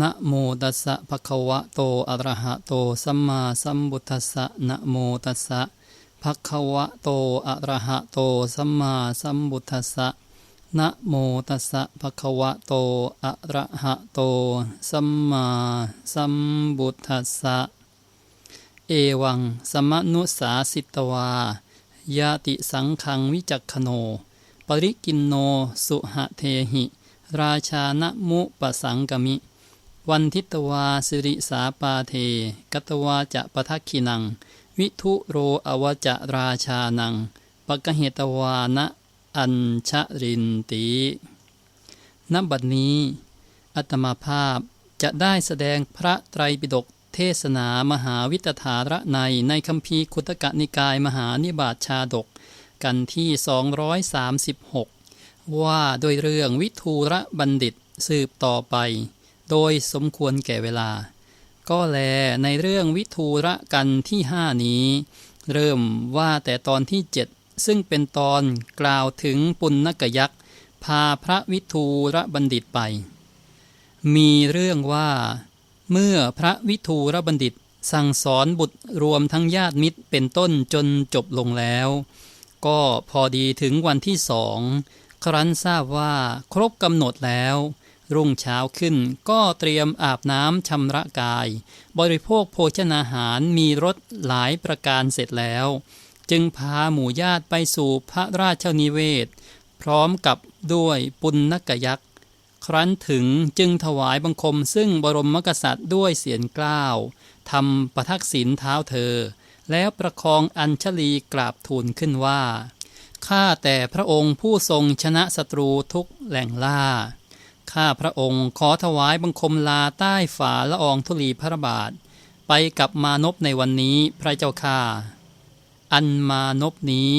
นะโมตัสสะภะคะวะโตอะระหะโตสัมมาสัมพุทธัสสะนะโมตัสสะภะคะวะโตอะระหะโตสัมมาสัมพุทธัสสะนะโมตัสสะภะคะวะโตอะระหะโตสัมมาสัมพุทธัสสะเอวังสมนุสาสิตวายาติสังขังวิจักขโน ปริกินโนสุหเทหิ ราชานะมุปสังกมิ วันทิตวาสิริสาปาเท กัตวาจะปทักขินัง วิทุโรอวจะราชานังปกเหตวานะอัญชรินติณบัดนี้ อัตมาภาพจะได้แสดงพระไตรปิฎกเทศนามหาวิตถาระในในคัมภีร์คุตกะนิกายมหานิบาตชาดก กันที่ 236 ว่าโดยเรื่องวิทูระบัณฑิตสืบต่อไป โดยสมควรแก่เวลา ก็แลในเรื่องวิทูระกันที่ห้านี้ เริ่มว่าแต่ตอนที่เจ็ดซึ่งเป็นตอนกล่าวถึงปุณณกยักษ์พาพระวิทูระบัณฑิตไป มีเรื่องว่า เมื่อพระวิทูระบัณฑิตสั่งสอนบุตรรวมทั้งญาติมิตรเป็นต้นจนจบลงแล้ว ก็พอดีถึงวันที่สอง ครั้นทราบว่าครบกำหนดแล้ว รุ่งเช้าขึ้นก็เตรียมอาบน้ำชำระกาย บริโภคโภชนาหารมีรสหลายประการเสร็จแล้ว จึงพาหมู่ญาติไปสู่พระราชนิเวศ พร้อมกับด้วยปุณณกยักษ์ ครั้นถึงจึงถวายบังคมซึ่งบรมมกษัตริย์ด้วยเสียงกล้าวทำประทักษิณเท้าเธอ แล้วประคองอัญชลีกราบทูลขึ้นว่าข้าแต่พระองค์ผู้ทรงชนะศัตรูทุกแหล่งล่า ข้าพระองค์ขอถวายบังคมลาใต้ฝ่าละอองธุลีพระบาท ไปกับมานพในวันนี้พระเจ้าข้าอันมานพนี้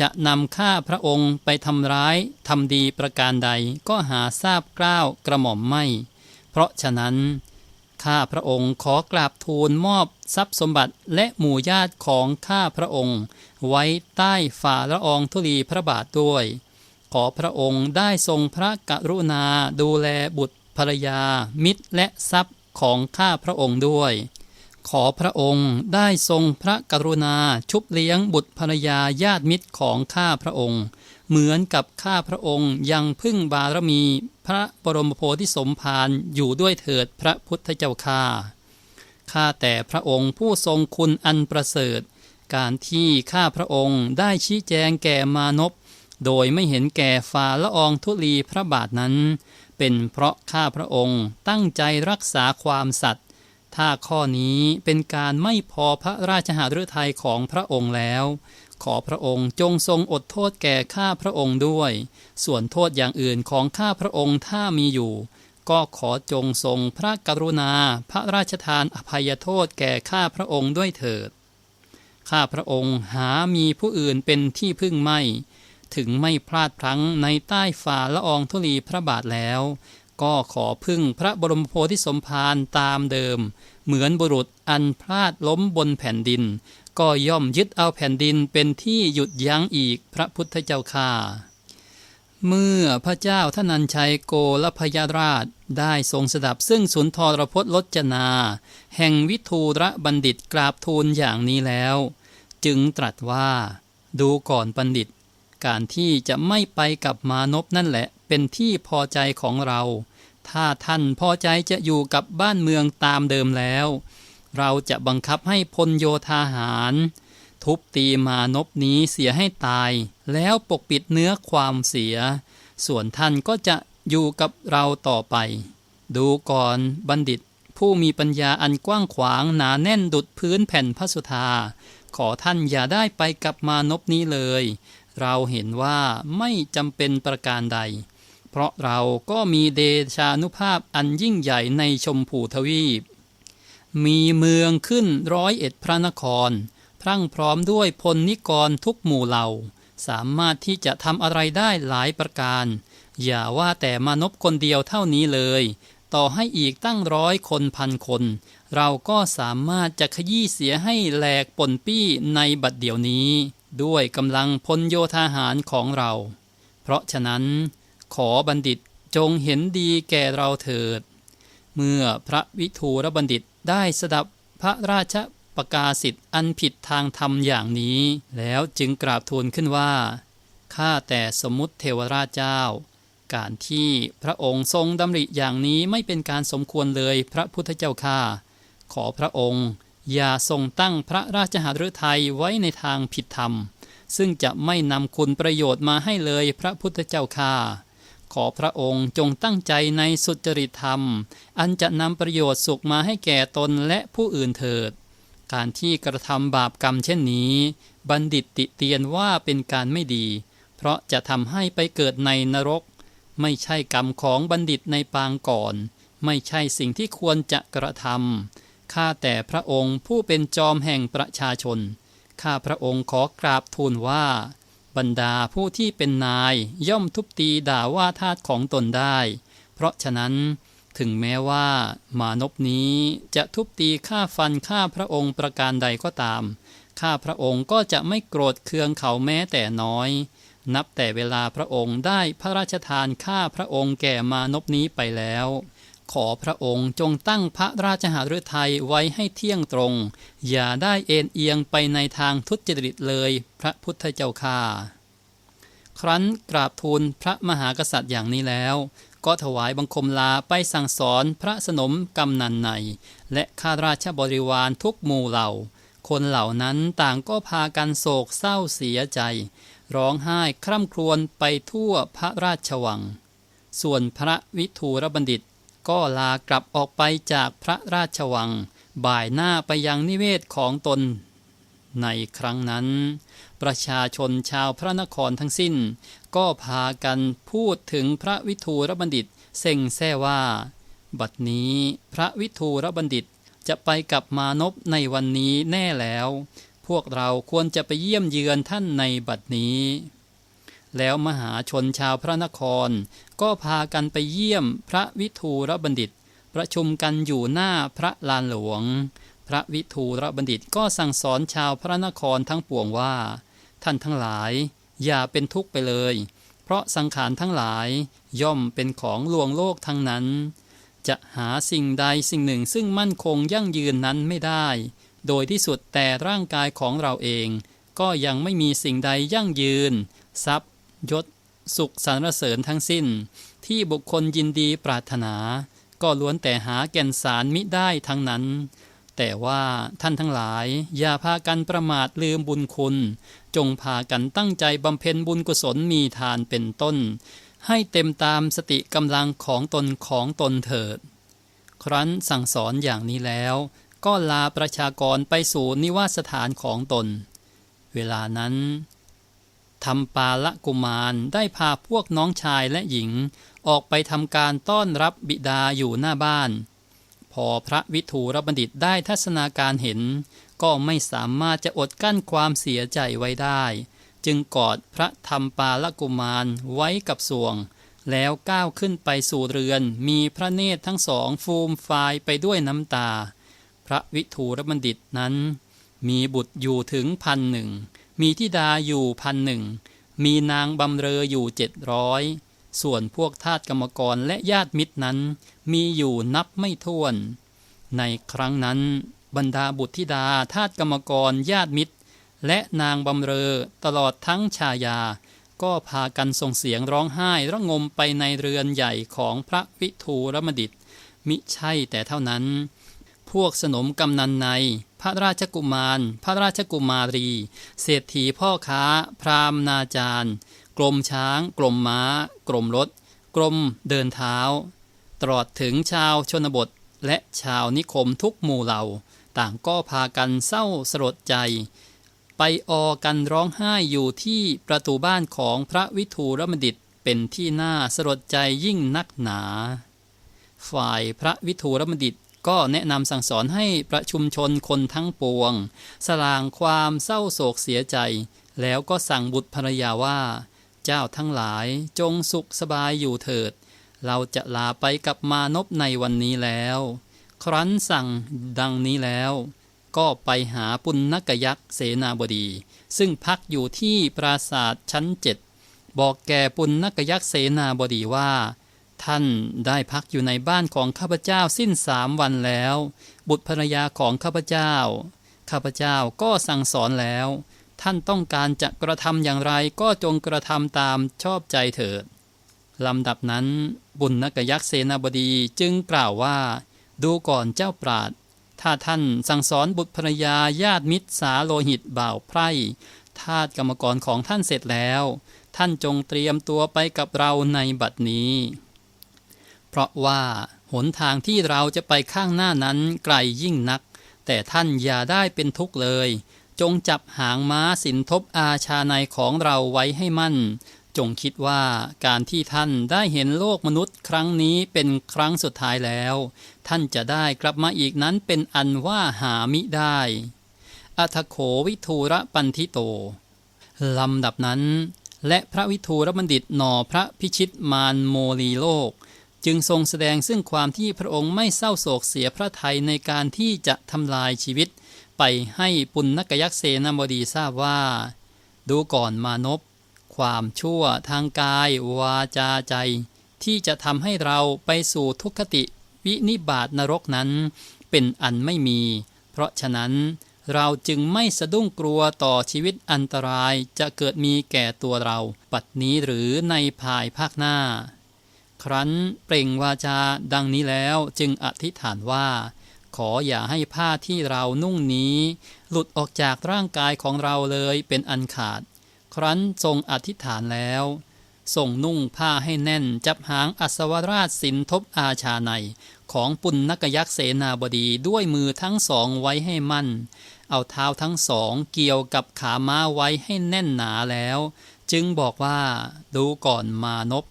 จะนำข้าพระองค์ไปทำร้ายทำดีประการใดก็หาทราบกล้าวกระหม่อมไม่ เพราะฉะนั้น ข้าพระองค์ขอกราบทูลมอบทรัพย์สมบัติและหมู่ญาติของข้าพระองค์ ไว้ใต้ฝ่าละอองธุลีพระบาทด้วย ขอพระองค์ได้ทรงพระกรุณาดูแลบุตรภรรยา มิตรและทรัพย์ของข้าพระองค์ด้วย ขอพระองค์ได้ทรงพระกรุณาชุบเลี้ยงบุตรภรรยาญาติมิตรของข้าพระองค์ เหมือนกับข้าพระองค์ยังพึ่งบารมีพระบรมโพธิสมภารอยู่ด้วยเถิดพระพุทธเจ้าข้าข้าแต่พระองค์ผู้ทรงคุณอันประเสริฐ การที่ข้าพระองค์ได้ชี้แจงแก่มานพ โดยไม่เห็นแก่ฝ่าละอองธุลีพระบาทนั้น เป็นเพราะข้าพระองค์ตั้งใจรักษาความสัตย์ถ้าข้อนี้เป็นการไม่พอพระราชหฤทัยของพระองค์แล้ว ขอพระองค์จงทรงอดโทษแก่ข้าพระองค์ด้วย ส่วนโทษอย่างอื่นของข้าพระองค์ถ้ามีอยู่ ก็ขอจงทรงพระกรุณา พระราชทานอภัยโทษแก่ข้าพระองค์ด้วยเถิดข้าพระองค์หามีผู้อื่นเป็นที่พึ่งไม่ ถึงไม่พลาดพลั้งในใต้ฝ่าละอองธุลีพระบาทแล้ว ก็ขอพึ่งพระบรมโพธิสมภารตามเดิม เหมือนบุรุษอันพลาดล้มบนแผ่นดิน ก็ย่อมยึดเอาแผ่นดินเป็นที่หยุดยั้งอีกพระพุทธเจ้าค่าเมื่อพระเจ้าทนันชัยโกลพยาราชได้ทรงสดับซึ่งสุนทรพจน์ลจนา แห่งวิทูระบัณฑิตกราบทูลอย่างนี้แล้ว จึงตรัสว่า ดูก่อนบัณฑิต การที่จะไม่ไปกับมานพนั่นแหละ เป็นที่พอใจของเรา ถ้าท่านพอใจจะอยู่กับบ้านเมืองตามเดิมแล้ว เราจะบังคับให้พลโยธาหาร ทุบตีมานพนี้เสียให้ตาย แล้วปกปิดเนื้อความเสีย ส่วนท่านก็จะอยู่กับเราต่อไป ดูก่อนบัณฑิต ผู้มีปัญญาอันกว้างขวางหนาแน่นดุดพื้นแผ่นพระสุธาขอท่านอย่าได้ไปกับมานพนี้เลย เราเห็นว่าไม่จำเป็นประการใด เพราะเราก็มีเดชานุภาพอันยิ่งใหญ่ในชมพูทวีป มีเมืองขึ้นร้อยเอ็ดพระนคร พรั่งพร้อมด้วยพลนิกรทุกหมู่เหล่า สามารถที่จะทำอะไรได้หลายประการ อย่าว่าแต่มานพคนเดียวเท่านี้เลย ต่อให้อีกตั้งร้อยคนพันคน เราก็สามารถจะขยี้เสียให้แหลกปนปี้ในบัดเดี๋ยวนี้ ด้วยกำลังพลโยธาหารของเรา เพราะฉะนั้นขอบัณฑิตจงเห็นดีแก่เราเถิด เมื่อพระวิทูรบัณฑิตได้สดับพระราชประกาศสิทธิ์อันผิดทางธรรมอย่างนี้ แล้วจึงกราบทูลขึ้นว่า ข้าแต่สมมุติเทวราชเจ้า การที่พระองค์ทรงดำริอย่างนี้ไม่เป็นการสมควรเลยพระพุทธเจ้าข้าขอพระองค์ อย่าทรงตั้งพระราชหฤทัยไว้ในทางผิดธรรม ซึ่งจะไม่นำคุณประโยชน์มาให้เลยพระพุทธเจ้าข้าขอพระองค์จงตั้งใจในสุจริตธรรม อันจะนำประโยชน์สุขมาให้แก่ตนและผู้อื่นเถิด การที่กระทำบาปกรรมเช่นนี้ บัณฑิตติเตียนว่าเป็นการไม่ดี เพราะจะทำให้ไปเกิดในนรก ไม่ใช่กรรมของบัณฑิตในปางก่อน ไม่ใช่สิ่งที่ควรจะกระทำ ข้าแต่พระองค์ผู้เป็นจอมแห่งประชาชน ข้าพระองค์ขอกราบทูลว่า บรรดาผู้ที่เป็นนายย่อมทุบตีด่าว่าทาสของตนได้ เพราะฉะนั้นถึงแม้ว่ามานพนี้จะทุบตีข้าฟันข้าพระองค์ประการใดก็ตาม ข้าพระองค์ก็จะไม่โกรธเคืองเขาแม้แต่น้อย นับแต่เวลาพระองค์ได้พระราชทานข้าพระองค์แก่มานพนี้ไปแล้ว ขอพระองค์จงตั้งพระราชหฤทัยไว้ให้เที่ยงตรง อย่าได้เอ็นเอียงไปในทางทุจริตเลย พระพุทธเจ้าข้าครั้นกราบทูลพระมหากษัตริย์อย่างนี้แล้ว ก็ถวายบังคมลาไปสั่งสอนพระสนมกำนันใน และข้าราชบริวารทุกหมู่เหล่า คนเหล่านั้นต่างก็พากันโศกเศร้าเสียใจ ร้องไห้คร่ำครวญไปทั่วพระราชวัง ส่วนพระวิทูรบัณฑิต ก็ลากลับออกไปจากพระราชวัง บ่ายหน้าไปยังนิเวศของตน ในครั้งนั้น ประชาชนชาวพระนครทั้งสิ้น ก็พากันพูดถึงพระวิทูรบัณฑิตเซ็งแซ่ว่า บัดนี้พระวิทูรบัณฑิตจะไปกับมานพในวันนี้แน่แล้ว พวกเราควรจะไปเยี่ยมเยือนท่านในบัดนี้ แล้วมหาชนชาวพระนคร ก็พากันไปเยี่ยมพระวิทูรบัณฑิต ประชุมกันอยู่หน้าพระลานหลวง พระวิทูรบัณฑิตก็สั่งสอนชาวพระนครทั้งปวงว่า ท่านทั้งหลาย อย่าเป็นทุกข์ไปเลย เพราะสังขารทั้งหลายย่อมเป็นของลวงโลกทั้งนั้น จะหาสิ่งใดสิ่งหนึ่งซึ่งมั่นคงยั่งยืนนั้นไม่ได้ โดยที่สุดแต่ร่างกายของเราเอง ก็ยังไม่มีสิ่งใดยั่งยืน ทรัพย์ ยศ สุขสรรเสริญทั้งสิ้น ที่บุคคลยินดีปรารถนา ก็ล้วนแต่หาแก่นสารมิได้ทั้งนั้น แต่ว่าท่านทั้งหลาย อย่าพากันประมาทลืมบุญคุณ จงพากันตั้งใจบำเพ็ญบุญกุศลมีทานเป็นต้น ให้เต็มตามสติกำลังของตนของตนเถิด ครั้นสั่งสอนอย่างนี้แล้วก็ลาประชากรไปสู่นิวาสถานของตน เวลานั้น ทำปาละกุมารได้พาพวกน้องชายและหญิง ออกไปทำการต้อนรับบิดาอยู่หน้าบ้าน พอพระวิทูรบัณฑิตได้ทัศนาการเห็น ก็ไม่สามารถจะอดกั้นความเสียใจไว้ได้ จึงกอดพระธรรมปาละกุมารไว้กับสวง แล้วก้าวขึ้นไปสู่เรือน มีพระเนตรทั้งสองฟูมฟายไปด้วยน้ำตา พระวิทูรบัณฑิตนั้น มีบุตรอยู่ถึงพันหนึ่ง มีธิดาอยู่พันหนึ่ง มีนางบำเรออยู่เจ็ดร้อยส่วนพวกทาสกรรมกรและญาติมิตรนั้น มีอยู่นับไม่ถ้วน ในครั้งนั้น บรรดาบุตรธิดาทาสกรรมกรญาติมิตร และนางบำเรอตลอดทั้งชายา ก็พากันส่งเสียงร้องไห้ระงมไปในเรือนใหญ่ของพระวิทูรมดิต มิใช่แต่เท่านั้น พวกสนมกำนันใน พระราชกุมาร พระราชกุมารี เศรษฐีพ่อค้า พราหมนาจารย์กรมช้างกรมม้ากรมรถกรมเดินเท้า ตลอดถึงชาวชนบท และชาวนิคมทุกหมู่เหล่า ต่างก็พากันเศร้าสลดใจ ไปออกันร้องไห้อยู่ที่ประตูบ้านของพระวิทูรมดิตเป็นที่น่าสลดใจยิ่งนักหนา ฝ่ายพระวิทูรมดิต ก็แนะนำสั่งสอนให้ประชุมชนคนทั้งปวง สลางความเศร้าโศกเสียใจ แล้วก็สั่งบุตรภรรยาว่า เจ้าทั้งหลายจงสุขสบายอยู่เถิด เราจะลาไปกับมานพในวันนี้แล้ว ครั้นสั่งดังนี้แล้ว ก็ไปหาปุณณกยักษ์เสนาบดี ซึ่งพักอยู่ที่ปราสาทชั้นเจ็ดบอกแก่ปุณณกยักษ์เสนาบดีว่า ท่านได้พักอยู่ในบ้านของข้าพเจ้าสิ้นสามวันแล้ว บุตรภรรยาของข้าพเจ้า ข้าพเจ้าก็สั่งสอนแล้ว ท่านต้องการจะกระทำอย่างไรก็จงกระทำตามชอบใจเถิดลำดับนั้นบุญนกยักษ์เสนาบดีจึงกล่าวว่า ดูก่อนเจ้าปราดถ้าท่านสั่งสอนบุตรภรรยาญาติมิตรสาโลหิตบ่าวไพร่ทาสกรรมกรของท่านเสร็จแล้ว ท่านจงเตรียมตัวไปกับเราในบัดนี้ เพราะว่าหนทางที่เราจะไปข้างหน้านั้นไกลยิ่งนัก แต่ท่านอย่าได้เป็นทุกข์เลย จงจับหางม้าสินทบอาชาในของเราไว้ให้มั่น จงคิดว่าการที่ท่านได้เห็นโลกมนุษย์ครั้งนี้เป็นครั้งสุดท้ายแล้ว ท่านจะได้กลับมาอีกนั้นเป็นอันว่าหามิได้อัทโขวิทูระปันทิโต ลำดับนั้น และพระวิทูรบัณฑิตหนอพระพิชิตมารโมลีโลก จึงทรงแสดงซึ่งความที่พระองค์ไม่เศร้าโศกเสียพระทัยในการที่จะทำลายชีวิต ไปให้ปุณณกยักษ์เสนาบดีทราบว่า ดูก่อนมานพความชั่วทางกาย วาจาใจ ที่จะทำให้เราไปสู่ทุกขติวินิบาตนรกนั้น เป็นอันไม่มี เพราะฉะนั้นเราจึงไม่สะดุ้งกลัวต่อชีวิตอันตรายจะเกิดมีแก่ตัวเรา ปัดนี้หรือในภายภาคหน้า ครั้นเปล่งวาจาดังนี้แล้วจึงอธิษฐานว่า ขออย่าให้ผ้าที่เรานุ่งนี้ หลุดออกจากร่างกายของเราเลยเป็นอันขาด ครั้นทรงอธิษฐานแล้วทรงนุ่งผ้าให้แน่น จับหางอัศวราชสินทบอาชาใน ของปุณณกยักษ์เสนาบดีด้วยมือทั้งสองไว้ให้มั่น เอาเท้าทั้งสองเกี่ยวกับขาม้าไว้ให้แน่นหนาแล้ว จึงบอกว่า ดูก่อนมานพ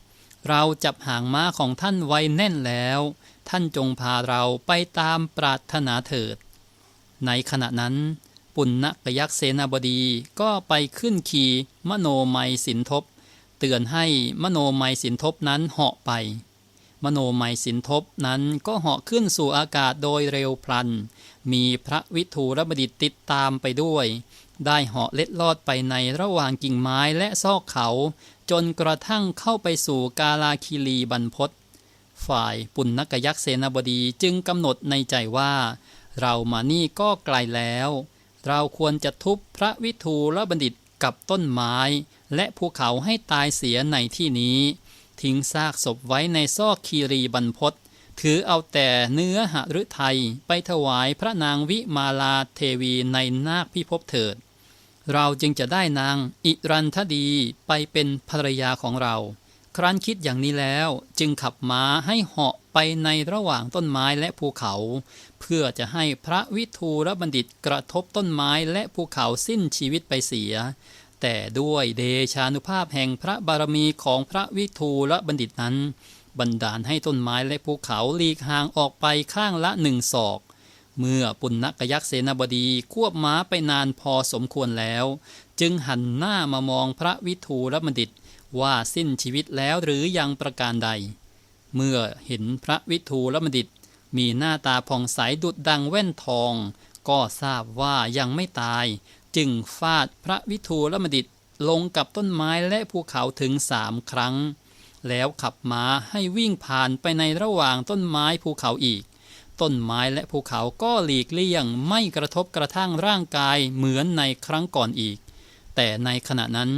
เราจับหางม้าของท่านไว้แน่นแล้ว ท่านจงพาเราไปตามปรารถนาเถิด ในขณะนั้นปุณณกยักษ์เสนาบดีก็ไปขึ้นขี่มโนไมสินทบ เตือนให้มโนไมสินทบนั้นเหาะไป มโนไมสินทบนั้นก็เหาะขึ้นสู่อากาศโดยเร็วพลัน มีพระวิทูรบดิตติดตามไปด้วย ได้เหาะเล็ดลอดไปในระหว่างกิ่งไม้และซอกเขา จนกระทั่งเข้าไปสู่กาลาคิรีบรรพตฝ่ายปุณณกยักษ์เสนาบดีจึงกำหนดในใจว่า เรามานี่ก็ไกลแล้ว เราควรจะทุบพระวิทูรบัณฑิตกับต้นไม้ และภูเขาให้ตายเสียในที่นี้ ทิ้งซากศพไว้ในซอกคีรีบรรพตถือเอาแต่เนื้อหฤทัยไปถวายพระนางวิมาลาเทวีในนาคพิภพเถิด เราจึงจะได้นางอิรันทดีไปเป็นภรรยาของเรา ครั้นคิดอย่างนี้แล้วจึงขับม้าให้เหาะไปในระหว่างต้นไม้และภูเขา เพื่อจะให้พระวิทูรบัณฑิตกระทบต้นไม้และภูเขาสิ้นชีวิตไปเสีย แต่ด้วยเดชานุภาพแห่งพระบารมีของพระวิทูรบัณฑิตนั้น บันดาลให้ต้นไม้และภูเขาหลีกห่างออกไปข้างละหนึ่งศอก เมื่อปุณณกยักษ์เสนาบดีควบม้าไปนานพอสมควรแล้ว จึงหันหน้ามามองพระวิทูรบัณฑิตว่าสิ้นชีวิตแล้วหรือยังประการใด เมื่อเห็นพระวิทูรบัณฑิต มีหน้าตาผ่องใสดุดดังแว่นทอง ก็ทราบว่ายังไม่ตาย จึงฟาดพระวิทูรบัณฑิตลงกับต้นไม้และภูเขาถึงสามครั้ง แล้วขับม้าให้วิ่งผ่านไปในระหว่างต้นไม้ภูเขาอีก ต้นไม้และภูเขาก็หลีกเลี่ยงไม่กระทบกระทั่งร่างกายเหมือนในครั้งก่อนอีก แต่ในขณะนั้น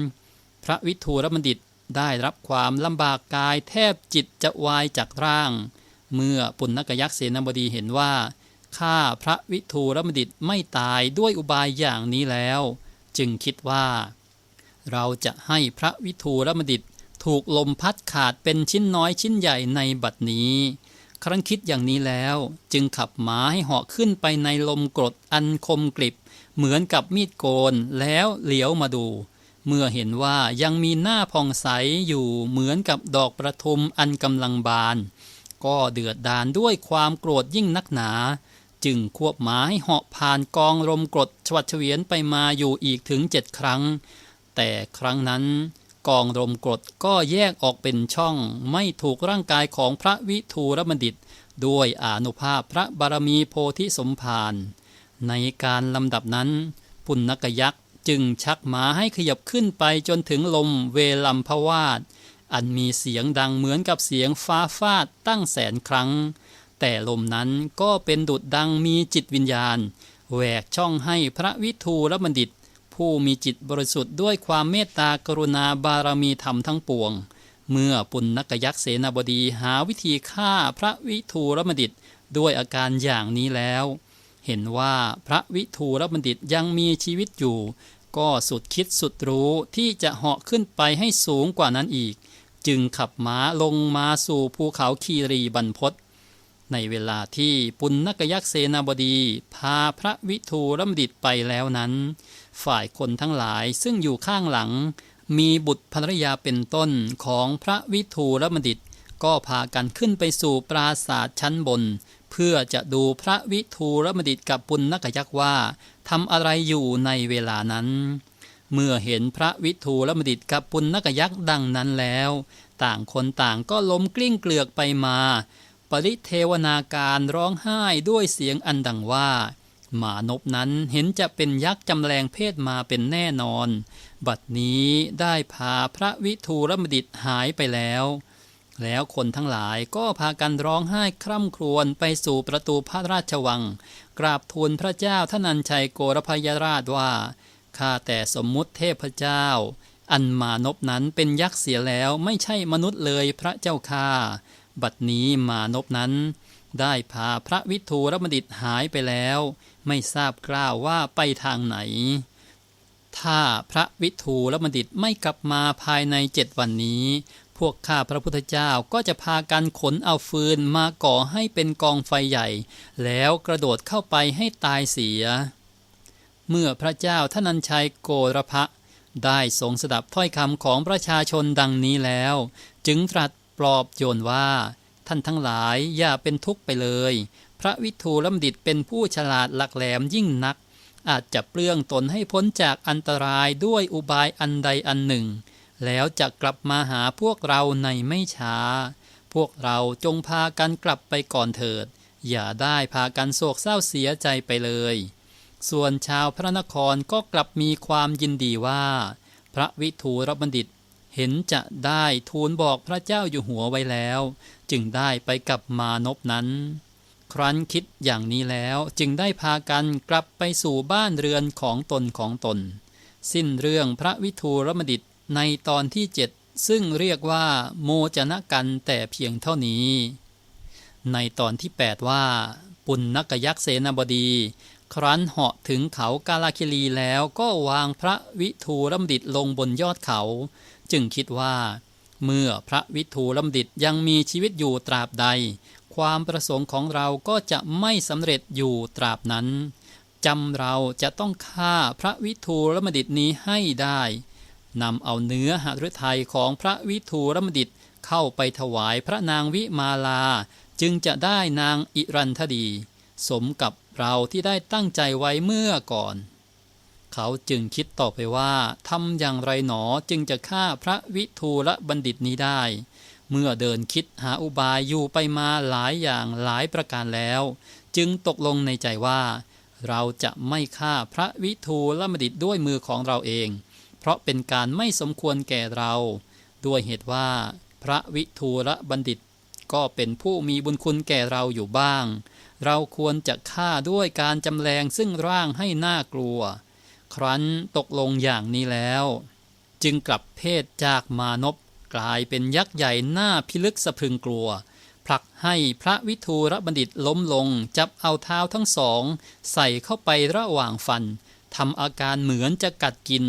พระวิทูรบัณฑิตได้รับความลำบากกายแทบจิตจะวายจากร่าง เมื่อปุณณกยักษ์เสนาบดีเห็นว่าข้าพระวิทูรบัณฑิตไม่ตายด้วยอุบายอย่างนี้แล้ว จึงคิดว่า เราจะให้พระวิทูรบัณฑิตถูกลมพัดขาดเป็นชิ้นน้อยชิ้นใหญ่ในบัดนี้ ครั้นคิดอย่างนี้แล้ว จึงขับม้าให้เหาะขึ้นไปในลมกรดอันคมกริบ เหมือนกับมีดโกนแล้วเหลียวมาดู เมื่อเห็นว่ายังมีหน้าผ่องใสอยู่เหมือนกับดอกประทุมอันกำลังบาน ก็เดือดดานด้วยความโกรธยิ่งนักหนา จึงควบม้าให้เหาะผ่านกองลมกรดชวัดเฉวียนไปมาอยู่อีกถึงเจ็ดครั้ง แต่ครั้งนั้น กองลมกรดก็แยกออกเป็นช่อง ไม่ถูกร่างกายของพระวิทูรบัณฑิต ด้วยอนุภาพพระบารมีโพธิสมภารในการลำดับนั้น ปุณกยักษ์จึงชักม้าให้ขยับขึ้นไปจนถึงลมเวลัมพวาดอันมีเสียงดังเหมือนกับเสียงฟ้าฟาดตั้งแสนครั้ง แต่ลมนั้นก็เป็นดุดดังมีจิตวิญญาณแหวกช่องให้พระวิทูลบัณฑิต ผู้มีจิตบริสุทธิ์ด้วยความเมตตากรุณาบารมีธรรมทั้งปวง เมื่อปุณณกยักษ์เสนาบดีหาวิธีฆ่าพระวิทูลบัณฑิตด้วยอาการอย่างนี้แล้ว เห็นว่าพระวิทูลบัณฑิตยังมีชีวิตอยู่ ก็สุดคิดสุดรู้ที่จะเหาะขึ้นไปให้สูงกว่านั้นอีก จึงขับม้าลงมาสู่ภูเขาคีรีบรรพตในเวลาที่ปุณณกยักษ์เสนาบดี พาพระวิทูลบัณฑิตไปแล้วนั้น ฝ่ายคนทั้งหลายซึ่งอยู่ข้างหลัง มีบุตรภรรยาเป็นต้นของพระวิทูลบัณฑิต ก็พากันขึ้นไปสู่ปราสาทชั้นบน เพื่อจะดูพระวิทูลบัณฑิตกับปุณณกยักษ์ว่าทำอะไรอยู่ในเวลานั้น เมื่อเห็นพระวิทูลบัณฑิตกับปุณณกยักษ์ดังนั้นแล้ว ต่างคนต่างก็ล้มกลิ้งเกลือกไปมา ปริเทวนาการร้องไห้ด้วยเสียงอันดังว่า มานพนั้นเห็นจะเป็นยักษ์จำแรงเพศมาเป็นแน่นอน บัดนี้ได้พาพระวิทูลบัณฑิตหายไปแล้ว แล้วคนทั้งหลายก็พากันร้องไห้คร่ำครวญไปสู่ประตูพระราชวัง กราบทูลพระเจ้าทนันชัยโกรพยราชว่าข้าแต่สมมุติเทพเจ้า อันมานพนั้นเป็นยักษ์เสียแล้วไม่ใช่มนุษย์เลยพระเจ้าค่าบัดนี้มานพนั้น ได้พาพระวิทูลบัณฑิตหายไปแล้ว ไม่ทราบกล่าวว่าไปทางไหน ถ้าพระวิทูลบัณฑิตไม่กลับมาภายในเจ็ดวันนี้ พวกข้าพระพุทธเจ้าก็จะพากันขนเอาฟืนมาก่อให้เป็นกองไฟใหญ่ แล้วกระโดดเข้าไปให้ตายเสีย เมื่อพระเจ้าทนัญชัยโกรพะได้ทรงสดับถ้อยคำของประชาชนดังนี้แล้ว จึงตรัสปลอบโยนว่า ท่านทั้งหลายอย่าเป็นทุกข์ไปเลย พระวิทูลบัณฑิตเป็นผู้ฉลาดหลักแหลมยิ่งนัก อาจจะเปลื้องตนให้พ้นจากอันตรายด้วยอุบายอันใดอันหนึ่ง แล้วจะกลับมาหาพวกเราในไม่ช้า พวกเราจงพากันกลับไปก่อนเถิด อย่าได้พากันโศกเศร้าเสียใจไปเลย ส่วนชาวพระนครก็กลับมีความยินดีว่า พระวิทูลบัณฑิตเห็นจะได้ทูลบอกพระเจ้าอยู่หัวไว้แล้ว จึงได้ไปกับมานพนั้น ครั้นคิดอย่างนี้แล้วจึงได้พากันกลับไปสู่บ้านเรือนของตนของตน สิ้นเรื่องพระวิทูลบัณฑิตในตอนที่เจ็ดซึ่งเรียกว่า โมจนะกันแต่เพียงเท่านี้ ในตอนที่ 8 ว่า ปุณณกยักษ์เสนาบดี ครั้นเหาะถึงเขากาลาคิลีแล้วก็วางพระวิทูลบัณฑิตลงบนยอดเขา จึงคิดว่า เมื่อพระวิทูลบัณฑิตยังมีชีวิตอยู่ตราบใด ความประสงค์ของเราก็จะไม่สำเร็จอยู่ตราบนั้นจำเราจะต้องฆ่าพระวิทูลบัณฑิตนี้ให้ได้นำเอาเนื้อหฤทัยของพระวิทูลบัณฑิตเข้าไปถวายพระนางวิมาลา จึงจะได้นางอิรันทดี สมกับเราที่ได้ตั้งใจไว้เมื่อก่อน เขาจึงคิดต่อไปว่าทำอย่างไรหนอจึงจะฆ่าพระวิทูลบัณฑิตนี้ได้ เมื่อเดินคิดหาอุบายอยู่ไปมาหลายอย่างหลายประการแล้ว จึงตกลงในใจว่า เราจะไม่ฆ่าพระวิทูลบัณฑิตด้วยมือของเราเอง เพราะเป็นการไม่สมควรแก่เรา ด้วยเหตุว่า พระวิทูลบัณฑิต ก็เป็นผู้มีบุญคุณแก่เราอยู่บ้าง เราควรจะฆ่าด้วยการจำแรงซึ่งร่างให้น่ากลัว ครั้นตกลงอย่างนี้แล้ว จึงกลับเพศจากมานพ กลายเป็นยักษ์ใหญ่หน้าพิลึกสะพึงกลัว ผลักให้พระวิทูลบัณฑิตล้มลง จับเอาเท้าทั้งสอง ใส่เข้าไประหว่างฟันทำอาการเหมือนจะกัดกิน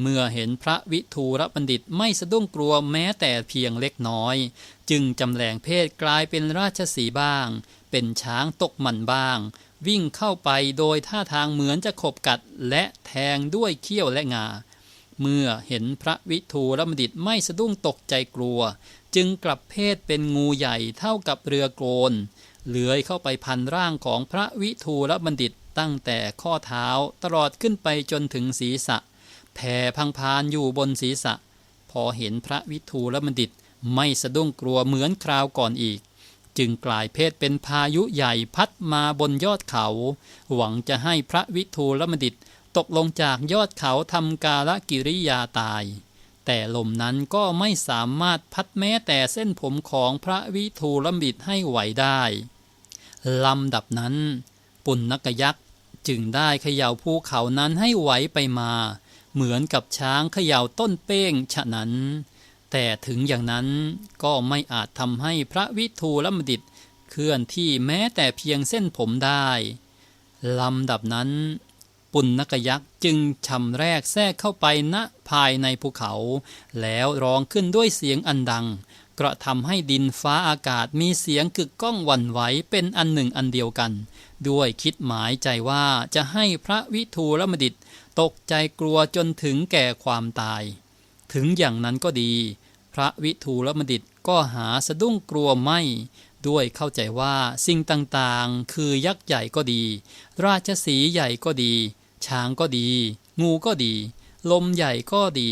เมื่อเห็นพระวิทูลบัณฑิตไม่สะดุ้งกลัวแม้แต่เพียงเล็กน้อย จึงจำแรงเพศกลายเป็นราชสีบ้าง เป็นช้างตกหมันบ้าง วิ่งเข้าไปโดยท่าทางเหมือนจะขบกัดและแทงด้วยเขี้ยวและงา เมื่อเห็นพระวิทูลบัณฑิตไม่สะดุ้งตกใจกลัว จึงกลับเพศเป็นงูใหญ่เท่ากับเรือโกลนเลื้อยเข้าไปพันร่างของพระวิทูลบัณฑิตตั้งแต่ข้อเท้าตลอดขึ้นไปจนถึงศีรษะแผ่พังพานอยู่บนศีรษะ พอเห็นพระวิทูลบัณฑิตไม่สะดุ้งกลัวเหมือนคราวก่อนอีก จึงกลายเพศเป็นพายุใหญ่พัดมาบนยอดเขา หวังจะให้พระวิทูลบัณฑิต ตกลงจากยอดเขาทำกาลกิริยาตาย แต่ลมนั้นก็ไม่สามารถพัดแม้แต่เส้นผมของพระวิทูลบิดให้ไหวได้ลำดับนั้น ปุณณกยักษ์จึงได้เขย่าภูเขานั้นให้ไหวไปมา เหมือนกับช้างเขย่าต้นเป้งฉะนั้น แต่ถึงอย่างนั้นก็ไม่อาจทำให้พระวิทูลมดิตเคลื่อนที่แม้แต่เพียงเส้นผมได้ลำดับนั้น ปุณณกยักษ์จึงชำแรกแทรกเข้าไปณภายในภูเขา แล้วร้องขึ้นด้วยเสียงอันดัง กระทำให้ดินฟ้าอากาศมีเสียงกึกก้องวันไหวเป็นอันหนึ่งอันเดียวกัน ด้วยคิดหมายใจว่าจะให้พระวิทูลมดิตตกใจกลัวจนถึงแก่ความตาย ถึงอย่างนั้นก็ดี พระวิทูลมดิตก็หาสะดุ้งกลัวไม่ ด้วยเข้าใจว่าสิ่งต่างๆ คือยักษ์ใหญ่ก็ดี ราชสีใหญ่ก็ดี ช้างก็ดี งูก็ดี ลมใหญ่ก็ดี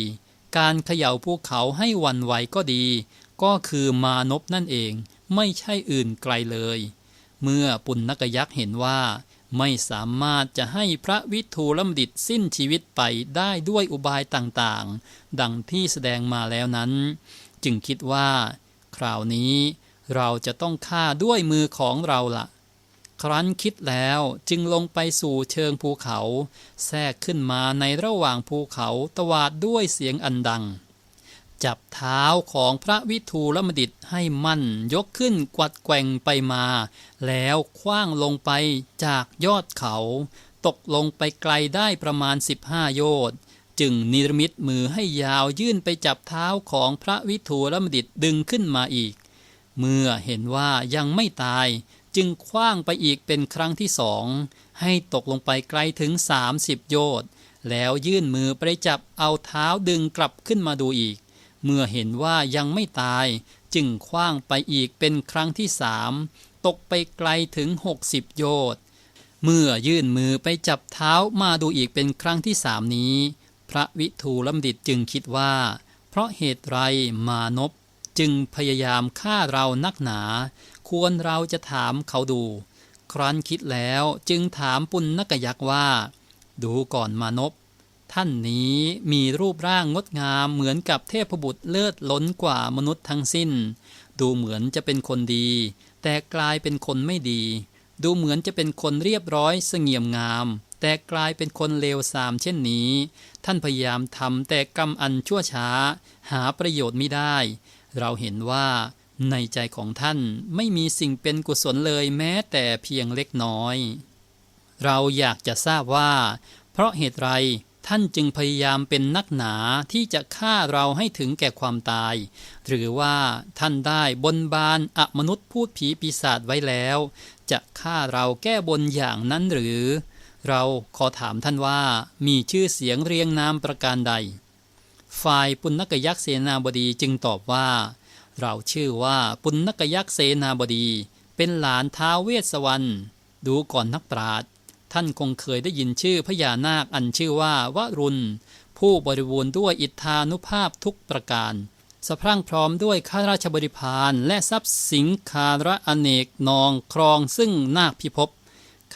การเขย่าภูเขาให้วันไหวก็ดี ก็คือมานพนั่นเอง ไม่ใช่อื่นไกลเลย เมื่อปุณณกยักษ์เห็นว่าไม่สามารถจะให้พระวิทูลมดิตสิ้นชีวิตไปได้ด้วยอุบายต่างๆ ดังที่แสดงมาแล้วนั้น จึงคิดว่า คราวนี้ เราจะต้องฆ่าด้วยมือของเราละ่ะ ครั้นคิดแล้วจึงลงไปสู่เชิงภูเขา แทรกขึ้นมาในระหว่างภูเขาตวาดด้วยเสียงอันดัง จับเท้าของพระวิทูลมดิตให้มั่นยกขึ้นกวัดแกว่งไปมา แล้วคว้างลงไปจากยอดเขา ตกลงไปไกลได้ประมาณ 15 โยชน์จึงนิรมิตมือให้ยาวยื่นไปจับเท้าของพระวิทูลมดิตดึงขึ้นมาอีก เมื่อเห็นว่ายังไม่ตายจึงคว้างไปอีกเป็นครั้งที่สอง ให้ตกลงไปไกลถึง 30 โยชน์แล้วยื่นมือไปจับเอาเท้าดึงกลับขึ้นมาดูอีก เมื่อเห็นว่ายังไม่ตาย จึงคว้างไปอีกเป็นครั้งที่สามตกไปไกลถึง 60 โยชน์เมื่อยื่นมือไปจับเท้ามาดูอีกเป็นครั้งที่สามนี้ พระวิทูลำดิตจึงคิดว่า เพราะเหตุไรมานพ จึงพยายามฆ่าเรานักหนา ควรเราจะถามเขาดู ครั้นคิดแล้วจึงถามปุณณกยักษ์ว่า ดูก่อนมานพท่านนี้มีรูปร่างงดงามเหมือนกับเทพบุตรเลิศล้นกว่ามนุษย์ทั้งสิ้น ดูเหมือนจะเป็นคนดี แต่กลายเป็นคนไม่ดี ดูเหมือนจะเป็นคนเรียบร้อยเสงี่ยมงาม แต่กลายเป็นคนเลวทรามเช่นนี้ ท่านพยายามทำแต่กรรมอันชั่วช้า หาประโยชน์ไม่ได้ เราเห็นว่าในใจของท่านไม่มีสิ่งเป็นกุศลเลยแม้แต่เพียงเล็กน้อย เราอยากจะทราบว่า เพราะเหตุไรท่านจึงพยายามเป็นนักหนาที่จะฆ่าเราให้ถึงแก่ความตาย หรือว่าท่านได้บนบานอมนุษย์พูดผีปีศาจไว้แล้ว จะฆ่าเราแก้บนอย่างนั้นหรือ เราขอถามท่านว่ามีชื่อเสียงเรียงนามประการใด ฝ่ายปุณณกยักษ์เสนาบดีจึงตอบว่า เราชื่อว่าปุณณกยักษ์เสนาบดี เป็นหลานท้าวเวสวรรณดูก่อนนักปราชญ์ท่านคงเคยได้ยินชื่อพญานาคอันชื่อว่าวรุณ ผู้บริบูรณ์ด้วยอิทธานุภาพทุกประการสะพรั่งพร้อมด้วยข้าราชบริพารและทรัพย์สินคาระอเนกนองครองซึ่งนาคพิภพ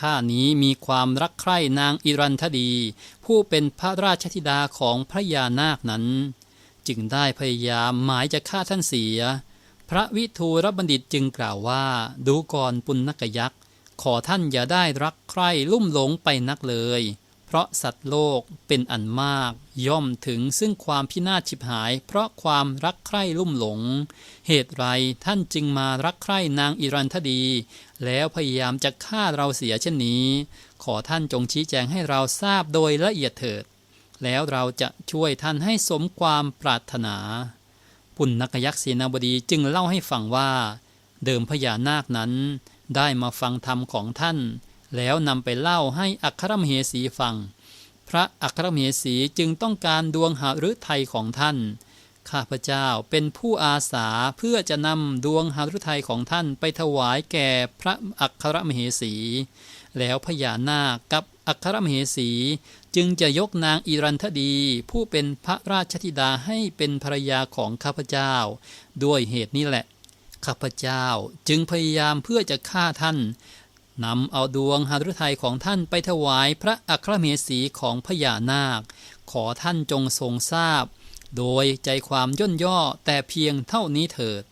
ข้านี้มีความรักใคร่นางอิรันทดี ผู้เป็นพระราชธิดาของพระยานาคนั้น จึงได้พยายามหมายจะฆ่าท่านเสีย พระวิทูรบัณฑิตจึงกล่าวว่าดูก่อนปุณณกยักษ์ขอท่านอย่าได้รักใคร่ลุ่มหลงไปนักเลย เพราะสัตว์โลกเป็นอันมาก ย่อมถึงซึ่งความพินาศฉิบหาย เพราะความรักใคร่ลุ่มหลง เหตุไรท่านจึงมารักใคร่นางอิรันทดี แล้วพยายามจะฆ่าเราเสียเช่นนี้ ขอท่านจงชี้แจงให้เราทราบโดยละเอียดเถิด แล้วเราจะช่วยท่านให้สมความปรารถนา ปุณณกยักษ์เสนาบดีจึงเล่าให้ฟังว่า เดิมพญานาคนั้นได้มาฟังธรรมของท่าน แล้วนำไปเล่าให้อัครมเหสีฟัง พระอัครมเหสีจึงต้องการดวงหาฤทัยของท่าน ข้าพเจ้าเป็นผู้อาสาเพื่อจะนำดวงหาฤทัยของท่านไปถวายแก่พระอัครมเหสี แล้วพญานาคกับอัครมเหสี จึงจะยกนางอิรันทดี ผู้เป็นพระราชธิดาให้เป็นภรรยาของข้าพเจ้า ด้วยเหตุนี้แหละ ข้าพเจ้าจึงพยายามเพื่อจะฆ่าท่านนำเอาดวงหฤทัยของท่านไปถวายพระอัครมเมสีของพญานาค ขอท่านจงทรงทราบ โดยใจความย่นย่อแต่เพียงเท่านี้เถิด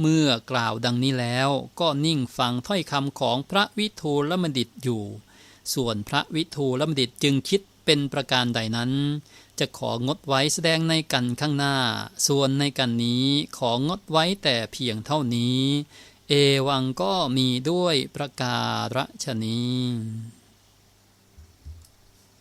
เมื่อกล่าวดังนี้แล้วก็นิ่งฟังถ้อยคำของพระวิทูลบัณฑิตอยู่ ส่วนพระวิทูลบัณฑิตจึงคิดเป็นประการใดนั้น จะของดไว้แสดงในกันข้างหน้า ส่วนในกันนี้ของดไว้แต่เพียงเท่านี้ เอวังก็มีด้วยประการฉนี้